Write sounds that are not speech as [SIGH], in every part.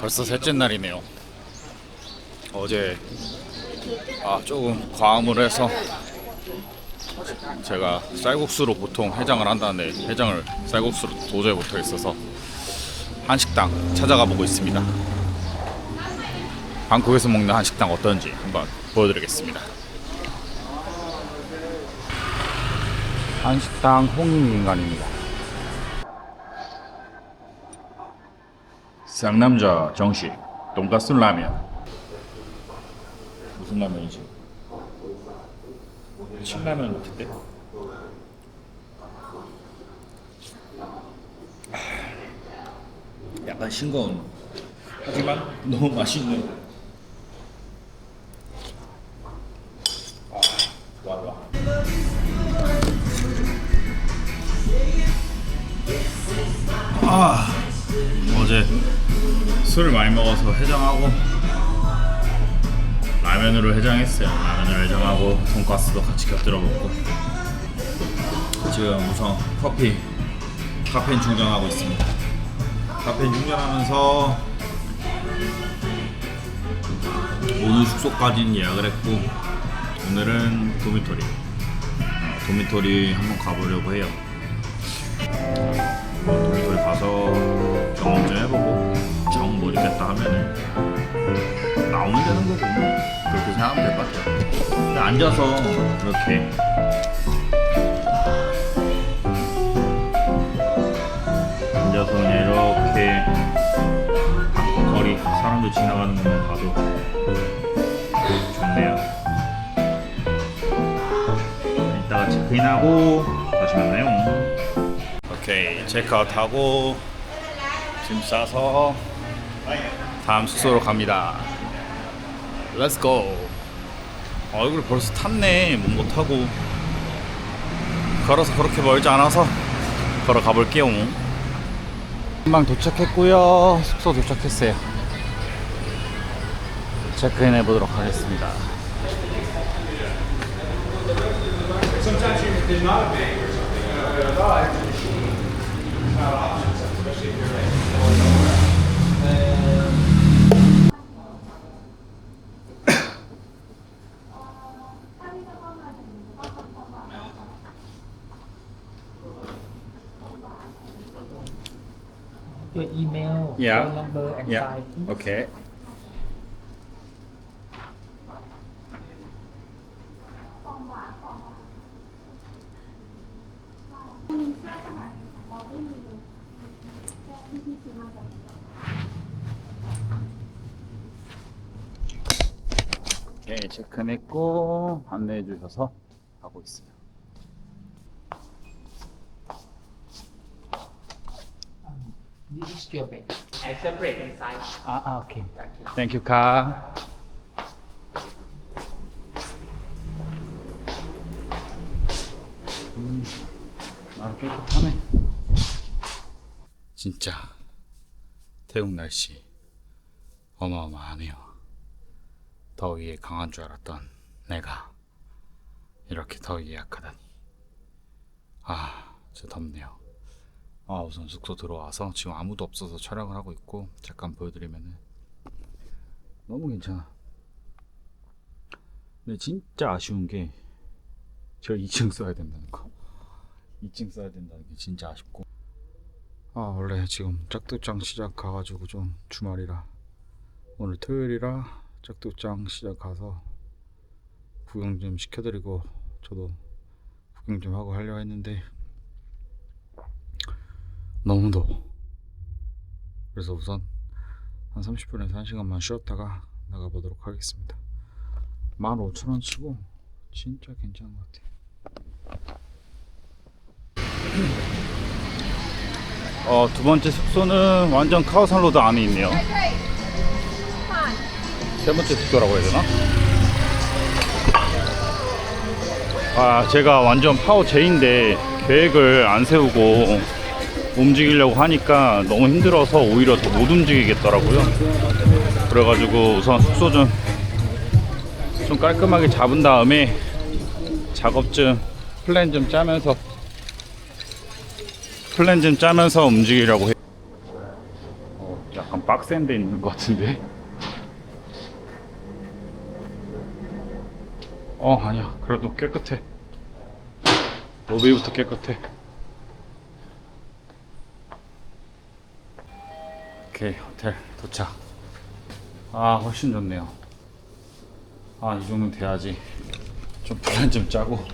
벌써 셋째 날이네요. 어제 아 조금 과음을 해서 제가 쌀국수로 보통 해장을 한다는데 해장을 쌀국수로 도저히 못하겠어서 한식당 찾아가 보고 있습니다. 방콕에서 먹는 한식당 어떤지 한번 보여드리겠습니다. 한식당 홍익인간입니다. 쌍남자 정식 돈가스 라면 무슨 라면이지? 신라면 같은데? 약간 싱거운 하지만 너무 맛있는 어제 술을 많이 먹어서 해장하고 라면으로 해장했어요. 라면으로 해장하고 돈가스도 같이 곁들여 먹고 지금 우선 커피 카페인 충전하고 있습니다. 카페인 충전하면서 오늘 숙소까지는 예약을 했고 오늘은 도미토리 어, 도미토리 한번 가보려고 해요. 도미토리 가서 경험 좀 해보고 정 모르겠다 하면은 나오면 되는 거고 그렇게 생각하면 될 것 같아요. 근데 앉아서 이렇게 앉아서 이렇게 거리 사람들 지나가는 것만 봐도 좋네요. 이따가 체크인하고 다시 만나요. 오케이 체크아웃하고 짐 싸서 다음 숙소로 갑니다. Let's go. 얼굴 벌써 탔네. 몸못 타고 걸어서 그렇게 멀지 않아서 걸어가 볼게요. 금방 도착했고요. 숙소 도착했어요. 체크인 해보도록 하겠습니다. Yeah. phone number, and Yeah. size. 오케이. 오케이 체크했고 안내해 주셔서 가고 있어요. This is your bed. I separate inside. 아, 아 오케이. 땡큐 카. 음, 아 깨끗하네. 진짜 태국 날씨 어마어마하네요. 더위에 강한 줄 알았던 내가 이렇게 더위에 약하다니. 아, 진짜 덥네요. 아 우선 숙소 들어와서 지금 아무도 없어서 촬영을 하고 있고 잠깐 보여드리면은 너무 괜찮아. 근데 진짜 아쉬운 게 제가 2층 써야 된다는 거. 2층 써야 된다는 게 진짜 아쉽고. 아 원래 지금 짝두장 시작 가가지고 좀 주말이라 오늘 토요일이라 짝두장 시작 가서 구경 좀 시켜드리고 저도 구경 좀 하고 하려고 했는데 너무 더워. 그래서 우선 한 30분에서 1시간만 쉬었다가 나가보도록 하겠습니다. 15,000원 치고 진짜 괜찮은 것 같아요. [CLEARS THROAT] 어, 두 번째 숙소는 완전 카오산 로드 안에 있네요. 세 번째 숙소라고 해야 되나? 아, 제가 완전 파워 J인데 계획을 안 세우고 움직이려고 하니까 너무 힘들어서 오히려 더 못 움직이겠더라고요. 그래가지고 우선 숙소 좀, 좀 깔끔하게 잡은 다음에 작업 좀 플랜 좀 짜면서 플랜 좀 짜면서 움직이려고 해. 어, 약간 좀 빡센 데 있는 것 같은데 어 아니야 그래도 깨끗해 로비부터 깨끗해 오케이 호텔 도착. 아 훨씬 좋네요. 아 이 정도는 돼야지. 좀 플랜 좀 짜고.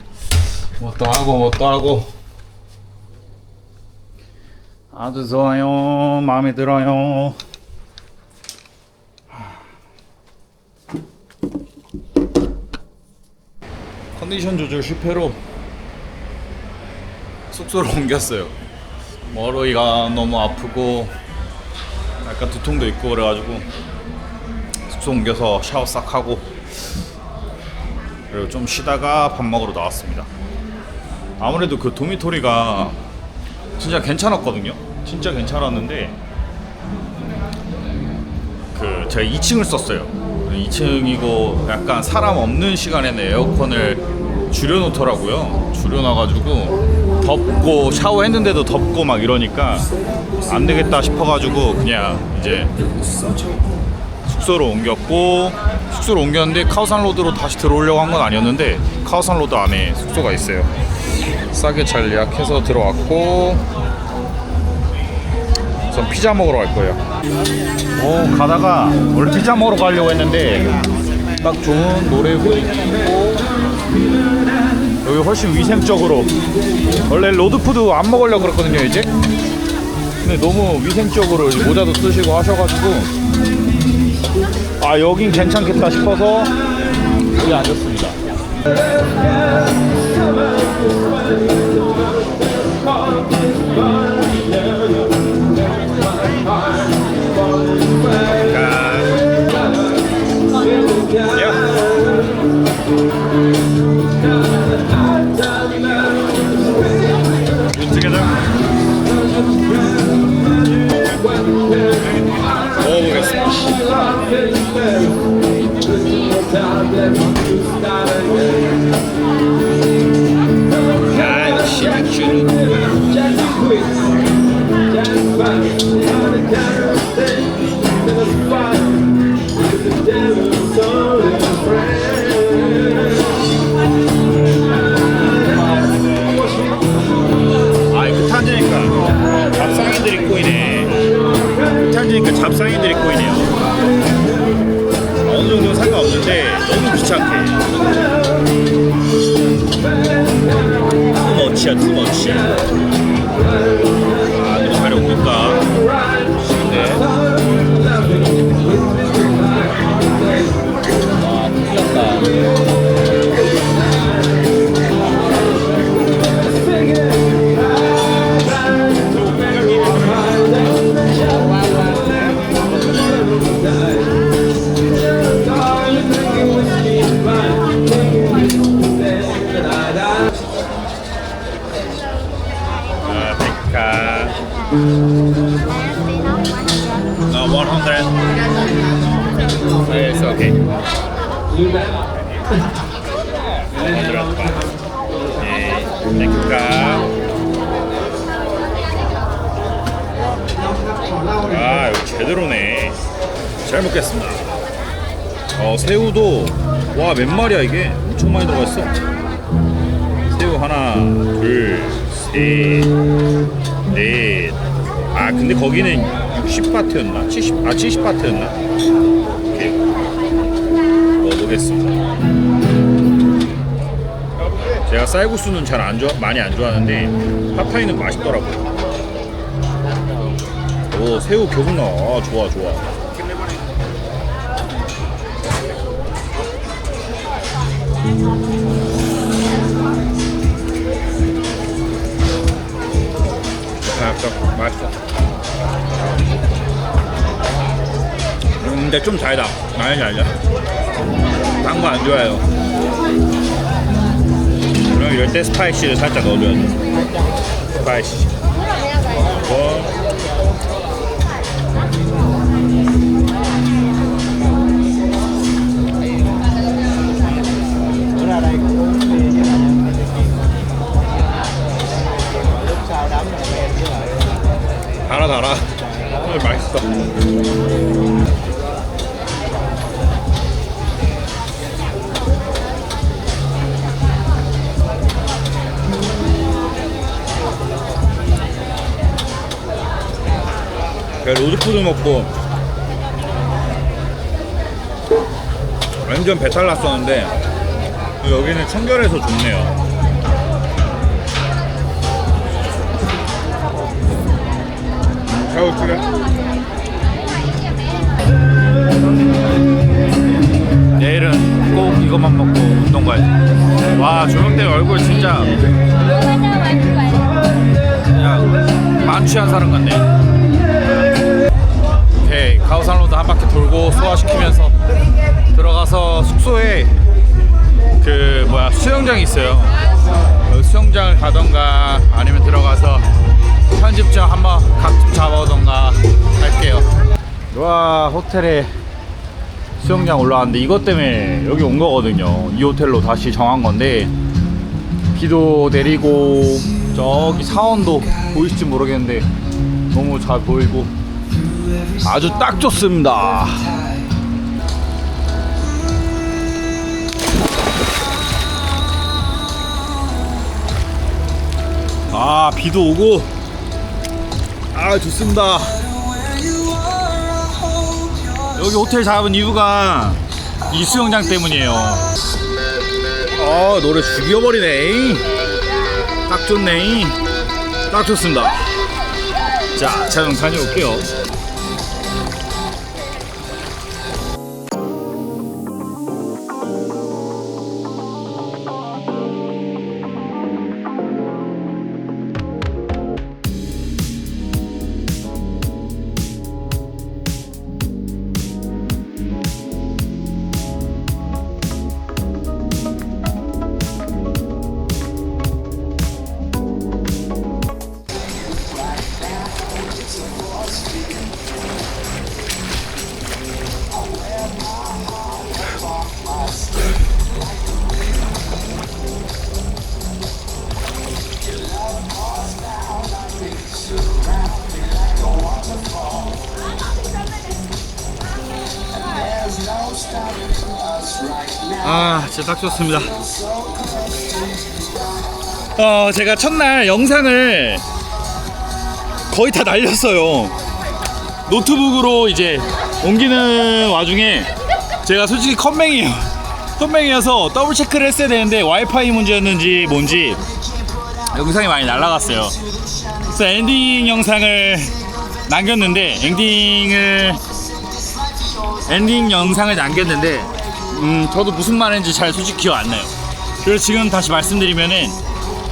뭐 또 하고 뭐 또 하고. 아주 좋아요. 마음에 들어요. 컨디션 조절 실패로 숙소로 옮겼어요. 머리가 너무 아프고 약간 두통도 있고 그래가지고 숙소 옮겨서 샤워 싹 하고 그리고 좀 쉬다가 밥 먹으러 나왔습니다. 아무래도 그 도미토리가 진짜 괜찮았거든요. 진짜 괜찮았는데 그 제가 2층을 썼어요. 2층이고 약간 사람 없는 시간에는 에어컨을 줄여놓더라고요. 줄여놔가지고 덥고 샤워했는데도 덥고 막 이러니까 안 되겠다 싶어가지고 그냥 이제 숙소로 옮겼고 숙소로 옮겼는데 카오산 로드로 다시 들어오려고 한 건 아니었는데 카오산 로드 안에 숙소가 있어요. 싸게 잘 예약해서 들어왔고 우선 피자 먹으러 갈 거예요. 오 가다가 원래 피자 먹으러 가려고 했는데 딱 좋은 노래 분위기고 여기 훨씬 위생적으로 원래 로드푸드 안 먹으려고 그랬거든요 이제 근데 너무 위생적으로 모자도 쓰시고 하셔가지고 아 여긴 괜찮겠다 싶어서 여기 앉았습니다. 아, 아, 100. Yes, okay. 들어봐. 네, 백카. 아, 이거 제대로네. 잘 먹겠습니다. 어, 새우도 와, 몇 마리야 이게? 엄청 많이 들어가 있어. 새우 하나, 둘, 셋, 넷. 아 근데 거기는 60바트였나? 70, 아 70바트였나? 오케이. 먹어보겠습니다. 제가 쌀국수는 잘 안 좋아, 많이 안 좋아하는데 팟타이는 맛있더라고요. 오 새우 나와. 아, 좋아 좋아. 맛있어. 맛있어. 음, 근데 좀 달다. 알지 알죠? 단거 안 좋아해요. 그럼 이럴 때 스파이시를 살짝 넣어줘야 돼. 스파이시. 뭐. 달아 달아. 오늘 맛있어. 로드푸드 먹고 완전 배탈 났었는데 여기는 청결해서 좋네요. 찍어. 내일은 꼭 이것만 먹고 운동 가야지. 와 조명 때문에 얼굴 진짜 그냥 만취한 사람 같네. 오케이 가오산로드 한 바퀴 돌고 소화시키면서 들어가서 숙소에 그 뭐야 수영장이 있어요. 그 수영장을 가던가 아니면 들어가서 편집점 한번 각 좀 잡아오던가 할게요. 와 호텔에 수영장 올라왔는데 이것 때문에 여기 온 거거든요. 이 호텔로 다시 정한 건데 비도 내리고 저기 사원도 보이실지 모르겠는데 너무 잘 보이고 아주 딱 좋습니다. 아 비도 오고 아 좋습니다. 여기 호텔 잡은 이유가 이 수영장 때문이에요. 아 노래 죽여버리네. 딱 좋네. 딱 좋습니다. 자, 촬영 다녀올게요. 아, 진짜 딱 좋습니다. 어, 제가 첫날 영상을 거의 다 날렸어요. 노트북으로 이제 옮기는 와중에 제가 솔직히 컴맹이에요. [LAUGHS] 컴맹이어서 더블 체크를 했어야 되는데 와이파이 문제였는지 뭔지 영상이 많이 날라갔어요. 그래서 엔딩 영상을 남겼는데 엔딩을 엔딩 영상을 남겼는데 음 저도 무슨 말인지 잘 솔직히 기억 안 나요. 그래서 지금 다시 말씀드리면은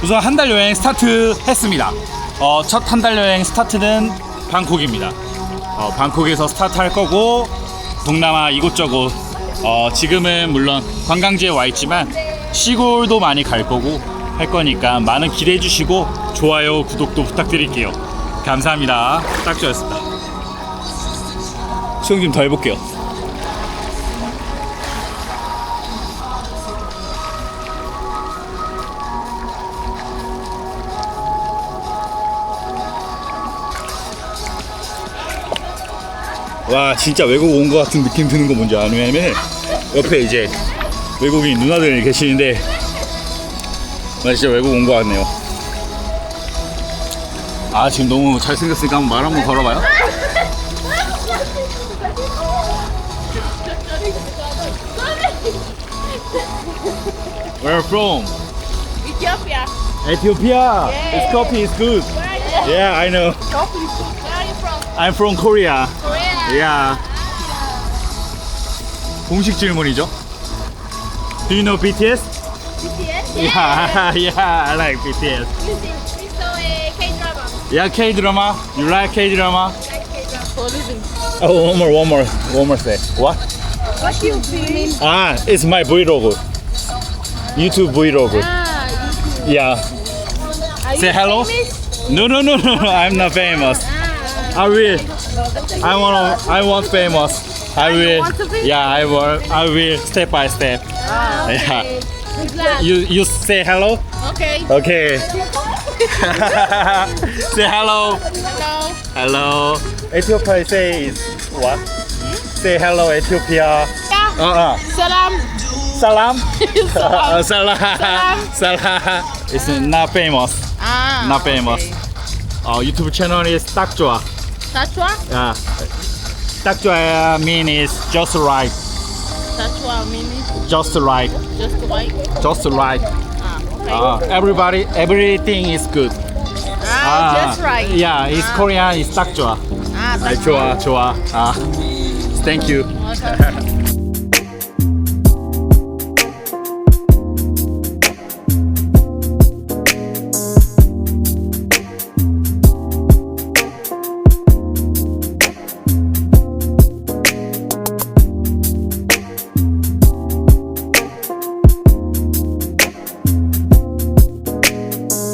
우선 한 달 여행 스타트 했습니다. 어, 첫 한 달 여행 스타트는 방콕입니다. 어, 방콕에서 스타트 할 거고 동남아 이곳저곳 어, 지금은 물론 관광지에 와 있지만 시골도 많이 갈 거고 할 거니까 많은 기대해 주시고 좋아요 구독도 부탁드릴게요. 감사합니다. 딱 좋았습니다. 수영 좀 더 해볼게요. 와 진짜 외국 온 것 같은 느낌 드는 거 뭔지 아냐면 옆에 이제 외국인 누나들 계시는데 나 진짜 외국 온 것 같네요 아 지금 너무 잘생겼으니까 한번 말 한번 걸어봐요 Where from? Ethiopia. Ethiopia Yeah. This coffee is good? Yeah I know Coffee. Where are you from? I'm from Korea Korea. Yeah 공식 질문이죠 Do you know BTS? BTS? Yeah, [LAUGHS] yeah, I like BTS. We see, we saw a K-drama. Yeah, K drama. You like K drama? Like K-drama. For living. Oh, one more, one more, one more say. What? What you feeling? Ah, it's my Vlog. YouTube Vlog. Ah, Yeah. are Say you hello. famous? No, no, no, no, no. I'm not famous. Ah. I will. I want I want famous. I will. Yeah, I will. I will step by step. Ah, okay. Yeah. You you say hello. Okay. Okay. [LAUGHS] say hello. Hello. Hello. Ethiopia says what? Hmm? Say hello, Ethiopia. Yeah. Uh, uh. Salam. Salam. [LAUGHS] [LAUGHS] Salam. Salam. Salam. It's not famous. Ah. Not famous. Okay. Our YouTube channel is Takjua. 널이 딱 좋아. Sachua? 야, 딱 좋아요. mean is just right, Sachua meaning just right, just white. just right. Ah, okay. 아, everybody, everything is good. ah, just right. Yeah, it's Korean. It's 딱 좋아. Ah, 아, that's 좋아, 좋아. 아, thank you. Okay.